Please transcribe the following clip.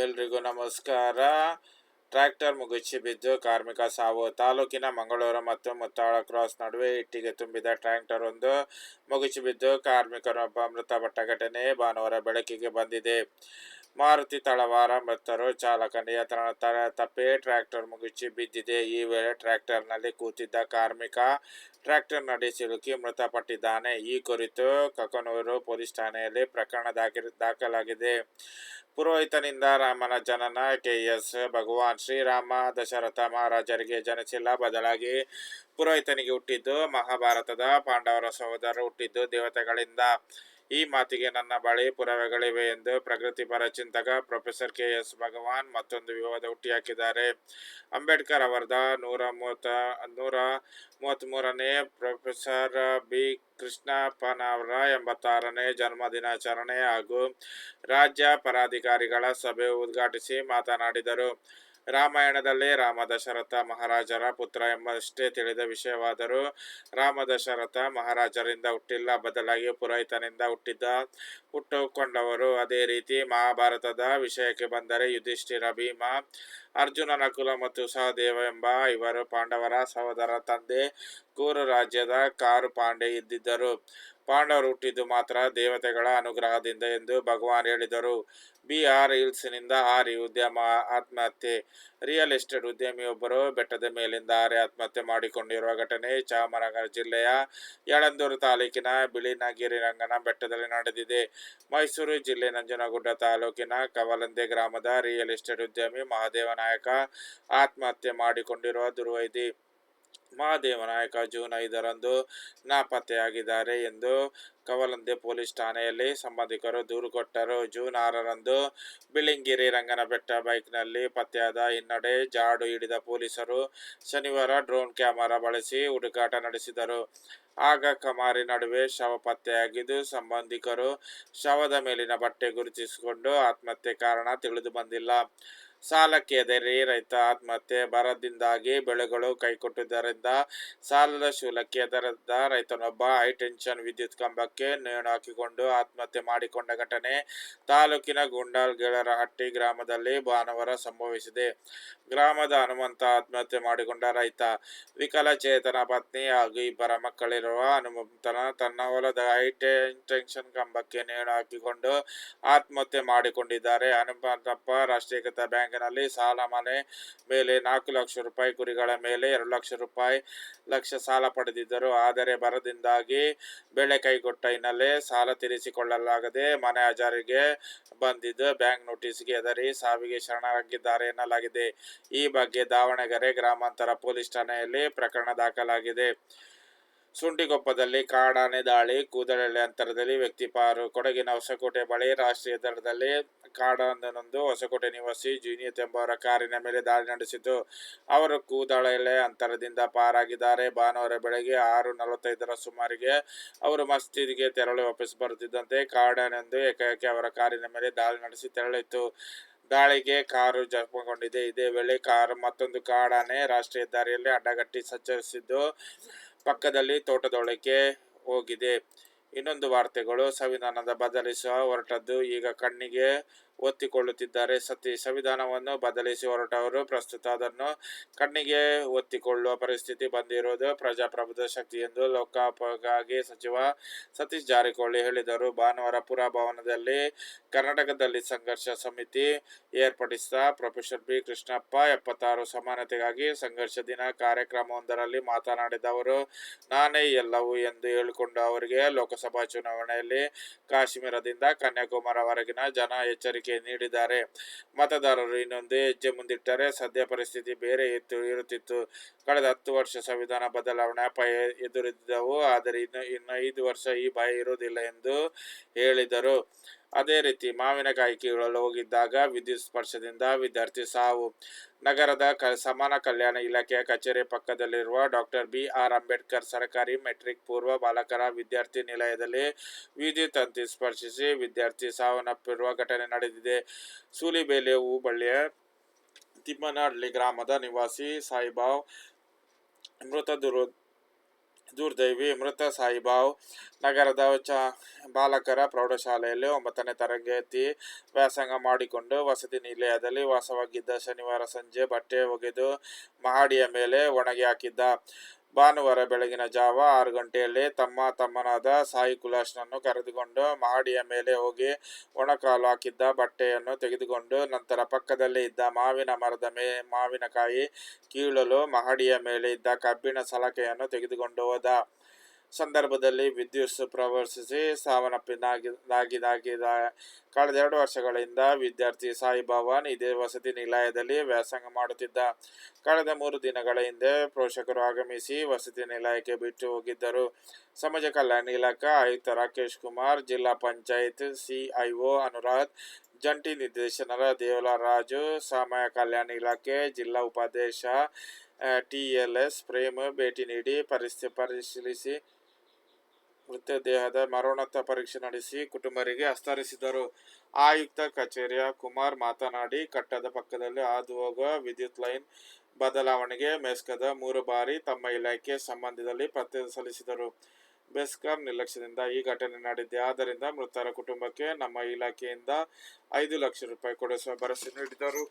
ಎಲ್ರಿಗೂ ನಮಸ್ಕಾರ. ಟ್ರ್ಯಾಕ್ಟರ್ ಮುಗಿಸಿ ಬಿದ್ದು ಕಾರ್ಮಿಕ ಸಾವು. ತಾಲೂಕಿನ ಮಂಗಳೂರು ಮತ್ತು ಮುತ್ತಾಳ ಕ್ರಾಸ್ ನಡುವೆ ಇಟ್ಟಿಗೆ ತುಂಬಿದ ಟ್ರ್ಯಾಕ್ಟರ್ ಒಂದು ಮುಗುಚಿ ಬಿದ್ದು ಕಾರ್ಮಿಕರೊಬ್ಬ ಮೃತಪಟ್ಟ ಘಟನೆ ಭಾನುವಾರ ಬೆಳಕಿಗೆ ಬಂದಿದೆ. ಮಾರುತಿ ತಳವಾರ ಮೃತರು ಚಾಲಕ ನಿಯಂತ್ರಣ ತಪ್ಪೇ ಟ್ರ್ಯಾಕ್ಟರ್ ಮುಗುಚಿ ಬಿದ್ದಿದೆ. ಈ ವೇಳೆ ಟ್ರ್ಯಾಕ್ಟರ್ನಲ್ಲಿ ಕೂತಿದ್ದ ಕಾರ್ಮಿಕ ಟ್ರ್ಯಾಕ್ಟರ್ ನಡಿ ಸಿಲುಕಿ ಮೃತಪಟ್ಟಿದ್ದಾನೆ. ಈ ಕುರಿತು ಕಕನೂರು ಪೊಲೀಸ್ ಠಾಣೆಯಲ್ಲಿ ಪ್ರಕರಣ ದಾಖಲಿ ದಾಖಲಾಗಿದೆ. ಪುರೋಹಿತನಿಂದ ರಾಮನ ಜನನ ಕೆ ಎಸ್ ಭಗವಾನ್ ಶ್ರೀರಾಮ, ದಶರಥ ಮಹಾರಾಜರಿಗೆ ಜನಿಸಿಲ್ಲ ಬದಲಾಗಿ ಪುರೋಹಿತನಿಗೆ ಹುಟ್ಟಿದ್ದು ಮಹಾಭಾರತದ ಪಾಂಡವರ ಸಹೋದರ ಹುಟ್ಟಿದ್ದು ದೇವತೆಗಳಿಂದ. ಈ ಮಾತಿಗೆ ನನ್ನ ಬಳಿ ಪುರಾವೆಗಳಿವೆ ಎಂದು ಪ್ರಗತಿಪರ ಚಿಂತಕ ಪ್ರೊಫೆಸರ್ ಕೆ ಎಸ್ ಭಗವಾನ್ ಮತ್ತೊಂದು ವಿವಾದ ಹುಟ್ಟಿಹಾಕಿದ್ದಾರೆ. ಅಂಬೇಡ್ಕರ್ ಅವರದ ನೂರ ಮೂವತ್ತ, ನೂರ ಮೂವತ್ತ್ಮೂರನೇ ಪ್ರೊಫೆಸರ್ ಬಿ ಕೃಷ್ಣಪ್ಪನವರ ಎಂಬತ್ತಾರನೇ ಜನ್ಮ ದಿನಾಚರಣೆ ಹಾಗೂ ರಾಜ್ಯ ಪರಾಧಿಕಾರಿಗಳ ಸಭೆ ಉದ್ಘಾಟಿಸಿ ಮಾತನಾಡಿದರು. ರಾಮಾಯಣದಲ್ಲಿ ರಾಮ ದಶರಥ ಮಹಾರಾಜರ ಪುತ್ರ ಎಂಬಷ್ಟೇ ತಿಳಿದ ವಿಷಯವಾದರೂ ರಾಮ ದಶರಥ ಮಹಾರಾಜರಿಂದ ಹುಟ್ಟಿಲ್ಲ, ಬದಲಾಗಿ ಪುರೋಹಿತನಿಂದ ಹುಟ್ಟಿದ್ದ, ಹುಟ್ಟುಕೊಂಡವರು ಅದೇ ರೀತಿ ಮಹಾಭಾರತದ ವಿಷಯಕ್ಕೆ ಬಂದರೆ ಯುಧಿಷ್ಠಿರ, ಭೀಮ ಅರ್ಜುನ ನಕುಲ ಮತ್ತು ಸಹದೇವ ಎಂಬ ಇವರು ಪಾಂಡವರ ಸಹೋದರ ತಂದೆ ಕೂರು ರಾಜ್ಯದ ಕಾರು ಪಾಂಡೆ ಇದ್ದಿದ್ದರು. ಪಾಂಡವರು ಹುಟ್ಟಿದ್ದು ಮಾತ್ರ ದೇವತೆಗಳ ಅನುಗ್ರಹದಿಂದ ಎಂದು ಭಗವಾನ್ ಹೇಳಿದರು. ಬಿಆರ್ ಹಿಲ್ಸ್ನಿಂದ ಹಾರಿ ಉದ್ಯಮ ಆತ್ಮಹತ್ಯೆ. ರಿಯಲ್ ಎಸ್ಟೇಟ್ ಉದ್ಯಮಿಯೊಬ್ಬರು ಬೆಟ್ಟದ ಮೇಲಿಂದ ಹಾರಿ ಆತ್ಮಹತ್ಯೆ ಮಾಡಿಕೊಂಡಿರುವ ಘಟನೆ ಚಾಮರಾಜನಗರ ಜಿಲ್ಲೆಯ ಯಳಂದೂರು ತಾಲೂಕಿನ ಬಿಳಿನಗಿರಿ ರಂಗನ ಬೆಟ್ಟದಲ್ಲಿ ನಡೆದಿದೆ. ಮೈಸೂರು ಜಿಲ್ಲೆ ನಂಜನಗುಡ್ಡ ತಾಲೂಕಿನ ಕವಲಂದೆ ಗ್ರಾಮದ ರಿಯಲ್ ಎಸ್ಟೇಟ್ ಉದ್ಯಮಿ ಮಹಾದೇವ ನಾಯಕ ಆತ್ಮಹತ್ಯೆ ಮಾಡಿಕೊಂಡಿರುವ ದುರ್ವೈದಿ. ಮಹಾದೇವ ನಾಯಕ ಜೂನ್ ಐದರಂದು ನಾಪತ್ತೆಯಾಗಿದ್ದಾರೆ ಎಂದು ಕವಲಂದೆ ಪೊಲೀಸ್ ಠಾಣೆಯಲ್ಲಿ ಸಂಬಂಧಿಕರು ದೂರು ಕೊಟ್ಟರು. ಜೂನ್ ಆರರಂದು ಬಿಳಿಂಗಿರಿ ರಂಗನ ಬೆಟ್ಟ ಬೈಕ್ನಲ್ಲಿ ಪತ್ತೆಯಾದ ಹಿನ್ನಡೆ ಜಾಡು ಹಿಡಿದ ಪೊಲೀಸರು ಶನಿವಾರ ಡ್ರೋನ್ ಕ್ಯಾಮೆರಾ ಬಳಸಿ ಹುಡುಕಾಟ ನಡೆಸಿದರು. ಆಗ ಕಮಾರಿ ನಡುವೆ ಶವ ಪತ್ತೆಯಾಗಿದ್ದು ಸಂಬಂಧಿಕರು ಶವದ ಮೇಲಿನ ಬಟ್ಟೆ ಗುರುತಿಸಿಕೊಂಡು ಆತ್ಮಹತ್ಯೆ ಕಾರಣ ತಿಳಿದು ಬಂದಿಲ್ಲ. ಸಾಲಕ್ಕೆ ಎದರಿ ರೈತ ಆತ್ಮಹತ್ಯೆ ಬರದಿಂದಾಗಿ ಬೆಳೆಗಳು ಕೈಕೊಟ್ಟಿದ್ದರಿಂದ ಸಾಲದ ಶೂಲಕ್ಕೆ ಎದರದ ರೈತನೊಬ್ಬ ಹೈಟೆನ್ಷನ್ ವಿದ್ಯುತ್ ಕಂಬಕ್ಕೆ ನೇಣು ಹಾಕಿಕೊಂಡು ಆತ್ಮಹತ್ಯೆ ಮಾಡಿಕೊಂಡ ಘಟನೆ ತಾಲೂಕಿನ ಗುಂಡಾಲ್ಗೆಳರಹಟ್ಟಿ ಗ್ರಾಮದಲ್ಲಿ ಭಾನುವಾರ ಸಂಭವಿಸಿದೆ. ಗ್ರಾಮದ ಹನುಮಂತ ಆತ್ಮಹತ್ಯೆ ಮಾಡಿಕೊಂಡ ರೈತ, ವಿಕಲಚೇತನ ಪತ್ನಿ ಹಾಗೂ ಇಬ್ಬರ ಮಕ್ಕಳಿರುವ ಹನುಮಂತನ ತನ್ನ ಹೊಲದ ಹೈಟೆನ್ಷನ್ ಕಂಬಕ್ಕೆ ನೇಣು ಹಾಕಿಕೊಂಡು ಆತ್ಮಹತ್ಯೆ ಮಾಡಿಕೊಂಡಿದ್ದಾರೆ. ಹನುಮಂತಪ್ಪ ರಾಷ್ಟ್ರೀಕೃತ ಬ್ಯಾಂಕಿನಲ್ಲಿ ಸಾಲ ಮನೆ ಮೇಲೆ ನಾಲ್ಕು ಲಕ್ಷ ರೂಪಾಯಿ, ಕುರಿಗಳ ಮೇಲೆ ಎರಡು ಲಕ್ಷ ರೂಪಾಯಿ ಲಕ್ಷ ಸಾಲ ಪಡೆದಿದ್ದರು. ಆದರೆ ಬರದಿಂದಾಗಿ ಬೆಳೆ ಕೈಗೊಟ್ಟ ಹಿನ್ನೆಲೆ ಸಾಲ ತೀರಿಸಿಕೊಳ್ಳಲಾಗದೆ ಮನೆ ಹಜಾರಿಗೆ ಬಂದಿದ್ದು. ಬ್ಯಾಂಕ್ ನೋಟಿಸ್ಗೆ ಹೆದರಿ ಸಾವಿಗೆ ಶರಣರಾಗಿದ್ದಾರೆ ಎನ್ನಲಾಗಿದೆ. ಈ ಬಗ್ಗೆ ದಾವಣಗೆರೆ ಗ್ರಾಮಾಂತರ ಪೊಲೀಸ್ ಠಾಣೆಯಲ್ಲಿ ಪ್ರಕರಣ ದಾಖಲಾಗಿದೆ. ಸುಂಟಿಕೊಪ್ಪದಲ್ಲಿ ಕಾಡಾನೆ ದಾಳಿ, ಕೂದಲಳ್ಳಿ ಅಂತರದಲ್ಲಿ ವ್ಯಕ್ತಿ ಪಾರು, ಕೊಡಗಿನ ಹೊಸಕೋಟೆ ಬಳಿ ರಾಷ್ಟ್ರೀಯ ದರದಲ್ಲಿ ಕಾಡಾನೊಂದು ಹೊಸಕೋಟೆ ನಿವಾಸಿ ಜೂನಿಯತ್ ಎಂಬವರ ಕಾರಿನ ಮೇಲೆ ದಾಳಿ ನಡೆಸಿತು ಅವರು ಕೂದಳೆ ಅಂತರದಿಂದ ಪಾರಾಗಿದ್ದಾರೆ. ಭಾನುವಾರ ಬೆಳಗ್ಗೆ ಆರು ನಲವತ್ತೈದರ ಸುಮಾರಿಗೆ ಅವರು ಮಸ್ಜಿದ್ಗೆ ತೆರಳಿ ವಾಪಸ್ ಬರುತ್ತಿದ್ದಂತೆ ಕಾಡಾನೆಂದು ಏಕಾಏಕಿ ಅವರ ಕಾರಿನ ಮೇಲೆ ದಾಳಿ ನಡೆಸಿ ತೆರಳಿತ್ತು. ದಾಳಿಗೆ ಕಾರು ಜಖಮಗೊಂಡಿದೆ ಇದೇ ವೇಳೆ ಕಾರು ಮತ್ತೊಂದು ಕಾಡಾನೆ ರಾಷ್ಟ್ರೀಯ ದಾರಿಯಲ್ಲಿ ಅಡ್ಡಗಟ್ಟಿ ಸಂಚರಿಸಿದ್ದು. ಪಕ್ಕದಲ್ಲಿ ತೋಟದೊಳಕ್ಕೆ ಹೋಗಿದೆ. ಇನ್ನೊಂದು ವಾರ್ತೆಗಳು. ಸಂವಿಧಾನದ ಬದಲಿಸುವ ಹೊರಟದ್ದು ಈಗ ಕಣ್ಣಿಗೆ ಒತ್ತಿಕೊಳ್ಳುತ್ತಿದ್ದಾರೆ. ಸತಿ ಸಂವಿಧಾನವನ್ನು ಬದಲಿಸಿ ಹೊರಟವರು ಪ್ರಸ್ತುತ ಅದನ್ನು ಕಣ್ಣಿಗೆ ಒತ್ತಿಕೊಳ್ಳುವ ಪರಿಸ್ಥಿತಿ ಬಂದಿರುವುದು ಪ್ರಜಾಪ್ರಭುತ್ವ ಶಕ್ತಿ ಎಂದು ಲೋಕೋಪಯೋಗಿ ಸಚಿವ ಸತೀಶ್ ಜಾರಕಿಹೊಳಿ ಹೇಳಿದರು. ಭಾನುವಾರ ಪುರಭವನದಲ್ಲಿ ಕರ್ನಾಟಕದಲ್ಲಿ ಸಂಘರ್ಷ ಸಮಿತಿ ಏರ್ಪಡಿಸಿದ ಪ್ರೊಫೆಸರ್ ಬಿ. ಕೃಷ್ಣಪ್ಪ ಎಪ್ಪತ್ತಾರು ಸಮಾನತೆಗಾಗಿ ಸಂಘರ್ಷ ದಿನ ಕಾರ್ಯಕ್ರಮವೊಂದರಲ್ಲಿ ಮಾತನಾಡಿದ ಅವರು, ನಾನೇ ಎಲ್ಲವೂ ಎಂದು ಹೇಳಿಕೊಂಡು ಅವರಿಗೆ ಲೋಕಸಭಾ ಚುನಾವಣೆಯಲ್ಲಿ ಕಾಶ್ಮೀರದಿಂದ ಕನ್ಯಾಕುಮಾರಿವರೆಗಿನ ಜನ ಎಚ್ಚರಿಕೆ ನೀಡಿದ್ದಾರೆ. ಮತದಾರರು ಇನ್ನೊಂದು ಹೆಜ್ಜೆ ಮುಂದಿಟ್ಟರೆ ಸದ್ಯ ಪರಿಸ್ಥಿತಿ ಬೇರೆ ಇತ್ತು ಇರುತ್ತಿತ್ತು. ಕಳೆದ ಹತ್ತು ವರ್ಷ ಸಂವಿಧಾನ ಬದಲಾವಣೆ ಅಪಾಯ ಎದುರಿದ್ದವು, ಆದರೆ ಇನ್ನು ಇನ್ನು ಐದು ವರ್ಷ ಈ ಭಯ ಇರುವುದಿಲ್ಲ ಎಂದು ಹೇಳಿದರು. ಅದೇ ರೀತಿ ಮಾವಿನಕಾಯಿ ಕೀಳಲು ಹೋಗಿದ್ದಾಗ ವಿದ್ಯುತ್ ಸ್ಪರ್ಶದಿಂದ ವಿದ್ಯಾರ್ಥಿ ಸಾವು. ನಗರದ ಕ, ಸಮಾನ ಕಲ್ಯಾಣ ಇಲಾಖೆಯ ಕಚೇರಿ ಪಕ್ಕದಲ್ಲಿರುವ ಡಾಕ್ಟರ್ ಬಿ ಆರ್ ಅಂಬೇಡ್ಕರ್ ಸರ್ಕಾರಿ ಮೆಟ್ರಿಕ್ ಪೂರ್ವ ಬಾಲಕರ ವಿದ್ಯಾರ್ಥಿ ನಿಲಯದಲ್ಲಿ ವಿದ್ಯುತ್ ತಂತಿ ಸ್ಪರ್ಶಿಸಿ ವಿದ್ಯಾರ್ಥಿ ಸಾವನ್ನಪ್ಪಿರುವ ಘಟನೆ ನಡೆದಿದೆ. ಸೂಲಿಬೇಲೆ ಹೂಬಳ್ಳಿಯ ತಿಮ್ಮನಹಳ್ಳಿ ಗ್ರಾಮದ ನಿವಾಸಿ ಸಾಯಿಬಾವ್ ಮೃತ ದುರು ದುರ್ದೈವಿ ಮೃತ ಸಾಯಿಬಾವ್ ನಗರದ ಚ ಬಾಲಕರ ಪ್ರೌಢಶಾಲೆಯಲ್ಲಿ ಒಂಬತ್ತನೇ ತರಗತಿ ವ್ಯಾಸಂಗ ಮಾಡಿಕೊಂಡು ವಸತಿ ನಿಲಯದಲ್ಲಿ ವಾಸವಾಗಿದ್ದ ಶನಿವಾರ ಸಂಜೆ ಬಟ್ಟೆ ಒಗೆದು ಮಹಡಿಯ ಮೇಲೆ ಒಣಗಿ ಹಾಕಿದ್ದ. ಭಾನುವಾರ ಬೆಳಗಿನ ಜಾವ ಆರು ಗಂಟೆಯಲ್ಲಿ ತಮ್ಮ ತಮ್ಮನಾದ ಸಾಯಿ ಕುಲಾಶ್ನನ್ನು ಕರೆದುಕೊಂಡು ಮಹಡಿಯ ಮೇಲೆ ಹೋಗಿ ಒಣಕಾಲು ಹಾಕಿದ್ದ ಬಟ್ಟೆಯನ್ನು ತೆಗೆದುಕೊಂಡು ನಂತರ ಪಕ್ಕದಲ್ಲೇ ಇದ್ದ ಮಾವಿನ ಮರದ ಮೇ ಮಾವಿನಕಾಯಿ ಕೀಳಲು ಮಹಡಿಯ ಮೇಲೆ ಇದ್ದ ಕಬ್ಬಿಣ ಸಲಕೆಯನ್ನು ತೆಗೆದುಕೊಂಡು ಹೋದ. ಸಂದರ್ಭದಲ್ಲಿ ವಿದ್ಯುತ್ ಪ್ರವರ್ತಿಸಿ ಸಾವನ್ನಪ್ಪಿನಾಗಿದಾಗಿದ ಕಳೆದ ಎರಡು ವರ್ಷಗಳಿಂದ ವಿದ್ಯಾರ್ಥಿ ಸಾಯಿ ಭವನ್ ಇದೇ ವಸತಿ ನಿಲಯದಲ್ಲಿ ವ್ಯಾಸಂಗ ಮಾಡುತ್ತಿದ್ದ. ಕಳೆದ ಮೂರು ದಿನಗಳ ಹಿಂದೆ ಪೋಷಕರು ಆಗಮಿಸಿ ವಸತಿ ನಿಲಯಕ್ಕೆ ಬಿಟ್ಟು ಹೋಗಿದ್ದರು. ಸಮಾಜ ಕಲ್ಯಾಣ ಇಲಾಖೆ ಆಯುಕ್ತ ರಾಕೇಶ್ ಕುಮಾರ್, ಜಿಲ್ಲಾ ಪಂಚಾಯತ್ ಸಿಐಒ ಅನುರಾಧ್ ಜಂಟಿ ನಿರ್ದೇಶನರ ದೇವಲರಾಜು, ಸಮಯ ಕಲ್ಯಾಣ ಇಲಾಖೆ ಜಿಲ್ಲಾ ಉಪಾಧ್ಯಕ್ಷ, ಟಿಎಲ್ಎಸ್ ಪ್ರೇಮ್ ಭೇಟಿ ನೀಡಿ ಪರಿಸ್ಥಿತಿ ಪರಿಶೀಲಿಸಿ ಮೃತದೇಹದ ಮರಣೋತ್ತರ ಪರೀಕ್ಷೆ ನಡೆಸಿ ಕುಟುಂಬರಿಗೆ ಹಸ್ತರಿಸಿದರು ಆಯುಕ್ತ ಕಚೇರಿಯ ಕುಮಾರ್ ಮಾತನಾಡಿ ಕಟ್ಟದ ಪಕ್ಕದಲ್ಲಿ ಹಾದು ಹೋಗುವ ವಿದ್ಯುತ್ ಲೈನ್ ಬದಲಾವಣೆಗೆ ಮೆಸ್ಕದ ಮೂರು ಬಾರಿ ತಮ್ಮ ಇಲಾಖೆ ಸಂಬಂಧದಲ್ಲಿ ಪತ್ತೆ ಸಲ್ಲಿಸಿದರು. ಬೆಸ್ಕಾಂ ನಿರ್ಲಕ್ಷ್ಯದಿಂದ ಈ ಘಟನೆ ನಡೆದಿದೆ. ಆದ್ದರಿಂದ ಮೃತರ ಕುಟುಂಬಕ್ಕೆ ನಮ್ಮ ಇಲಾಖೆಯಿಂದ ಐದು ಲಕ್ಷ ರೂಪಾಯಿ ಕೊಡಿಸುವ ಭರವಸೆ ನೀಡಿದರು.